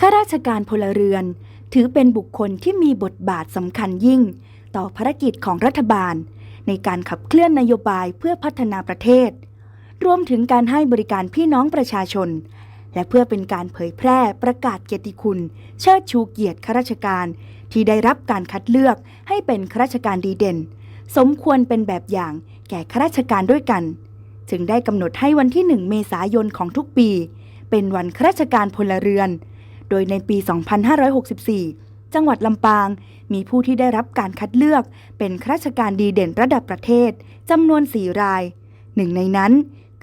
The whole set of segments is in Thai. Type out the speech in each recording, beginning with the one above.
ข้าราชการพลเรือน ถือเป็นบุคคลที่มีบทบาทสำคัญยิ่ง ต่อภารกิจของรัฐบาล ในการขับเคลื่อนนโยบายเพื่อพัฒนาประเทศ รวมถึงการให้บริการพี่น้องประชาชน และเพื่อเป็นการเผยแพร่ประกาศเกียรติคุณ เชิดชูเกียรติข้าราชการ ที่ได้รับการคัดเลือกให้เป็นข้าราชการดีเด่น สมควรเป็นแบบอย่างแก่ข้าราชการด้วยกัน จึงได้กำหนดให้วันที่ 1 เมษายนของทุกปี เป็นวันข้าราชการพลเรือน โดยในปี 2564 จังหวัดลำปาง มีผู้ที่ได้รับการคัดเลือก เป็นข้าราชการดีเด่นระดับประเทศจำนวน 4 ราย หนึ่งในนั้น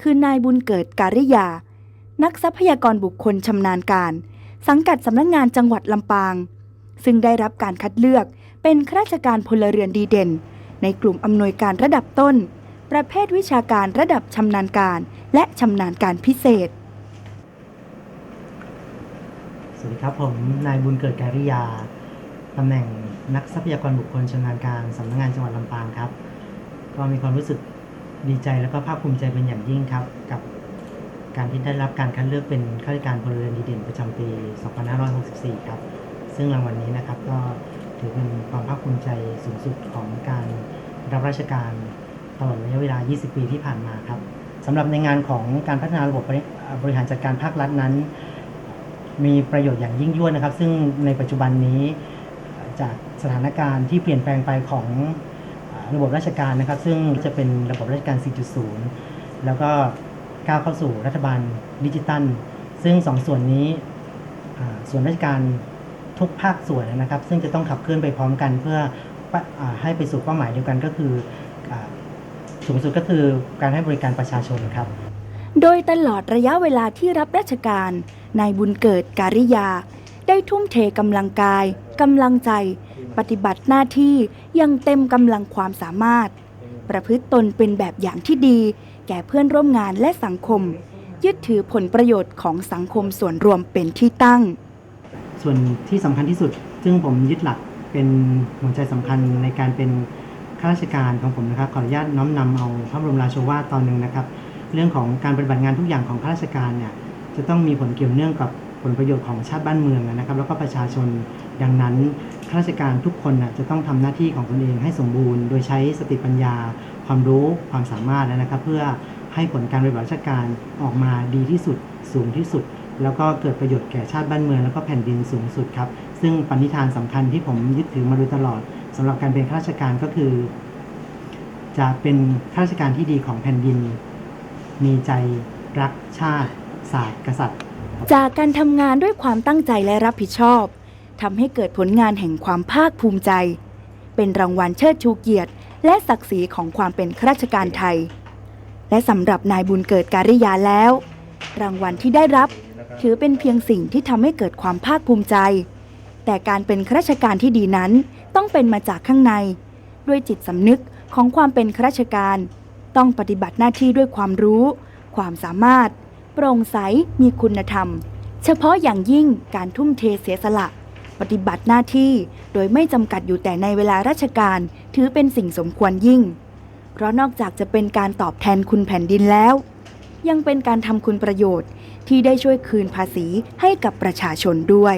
คือนายบุญเกิดการิยา นักทรัพยากรบุคคลชำนาญการ สังกัดสำนักงานจังหวัดลำปาง ซึ่งได้รับการคัดเลือกเป็นข้าราชการพลเรือนดีเด่น ในกลุ่มอำนวยการระดับต้น ประเภทวิชาการระดับชำนาญการ และชำนาญการพิเศษ ส วัสดีครับผมนายบุญเกิดการิยาตำแหน่งนักทรัพยากรบุคคลชำนาญการสำนักงานจังหวัดลำปางครับ ก็มีความรู้สึกดีใจแล้วก็ภาคภูมิใจเป็นอย่างยิ่งครับ กับการที่ได้รับการคัดเลือกเป็นข้าราชการพลเรือนดีเด่นประจำปี 2564 ครับ ซึ่งรางวัลนี้นะครับก็ถือเป็นความภาคภูมิใจสูงสุดของการรับราชการตลอดระยะเวลา 20 ปีที่ผ่านมาครับสำหรับในงานของการพัฒนาระบบบริหารจัดการภาครัฐนั้น มีประโยชน์อย่างยิ่งยวดนะครับ ซึ่งในปัจจุบันนี้จากสถานการณ์ที่เปลี่ยนแปลงไปของระบบราชการนะครับ ซึ่งจะเป็นระบบราชการ 4.0 แล้วก็ก้าวเข้าสู่รัฐบาลดิจิตัล ซึ่งสองส่วนนี้ส่วนราชการทุกภาคส่วนนะครับ ซึ่งจะต้องขับเคลื่อนไปพร้อมกันเพื่ออให้ไปสู่เป้าหมายเดียวกันก็คืออสูงสุดก็คือการให้บริการประชาชนครับ โดยตลอดระยะเวลาที่รับราชการ นายบุญเกิดการิยา ได้ทุ่มเทกำลังกายกำลังใจ ปฏิบัติหน้าที่อยังเต็มกำลังความสามารถ ประพฤติตนเป็นแบบอย่างที่ดี แก่เพื่อนร่วมงานและสังคม ยึดถือผลประโยชน์ของสังคมส่วนรวมเป็นที่ตั้ง ส่วนที่สำคัญที่สุด ซึ่งผมยึดหลักเป็นหัวใจสำคัญในการเป็นข้าราชการของผมนะครับขออนุญาตน้อมนำเอาพระบรมราโชวาทตอนหนึ่งนะครับ เรื่องของการปฏิบัติงานทุกอย่างของข้าราชการเนี่ยจะต้องมีผลเกี่ยวเนื่องกับผลประโยชน์ของชาติบ้านเมืองนะครับ แล้วก็ประชาชนดังนั้นข้าราชการทุกคนน่ะจะต้องทำหน้าที่ของตนเองให้สมบูรณ์ โดยใช้สติปัญญา ความรู้ความสามารถนะครับ เพื่อให้ผลการปฏิบัติราชการออกมาดีที่สุดสูงที่สุด แล้วก็เกิดประโยชน์แก่ชาติบ้านเมือง แล้วก็แผ่นดินสูงสุดครับ ซึ่งปณิธานสำคัญที่ผมยึดถือมาโดยตลอดสำหรับการเป็นข้าราชการก็คือ จะเป็นข้าราชการที่ดีของแผ่นดิน มีใจรักชาติ ศาสตร์กษัตริย์ จากการทำงานด้วยความตั้งใจและรับผิดชอบทำให้เกิดผลงานแห่งความภาคภูมิใจ เป็นรางวัลเชิดชูเกียรติ และศักดิ์ศรีของความเป็นข้าราชการไทย และสำหรับนายบุญเกิดการิยาแล้ว รางวัลที่ได้รับ ถือเป็นเพียงสิ่งที่ทำให้เกิดความภาคภูมิใจ แต่การเป็นข้าราชการที่ดีนั้น ต้องเป็นมาจากข้างใน ด้วยจิตสำนึกของความเป็นข้าราชการ ต้องปฏิบัติหน้าที่ด้วยความรู้ ความสามารถ โปร่งใสมีคุณธรรม เฉพาะอย่างยิ่งการทุ่มเทเสียสละ ปฏิบัติหน้าที่โดยไม่จำกัดอยู่แต่ในเวลาราชการถือเป็นสิ่งสมควรยิ่ง เพราะนอกจากจะเป็นการตอบแทนคุณแผ่นดินแล้ว ยังเป็นการทำคุณประโยชน์ที่ได้ช่วยคืนภาษีให้กับประชาชนด้วย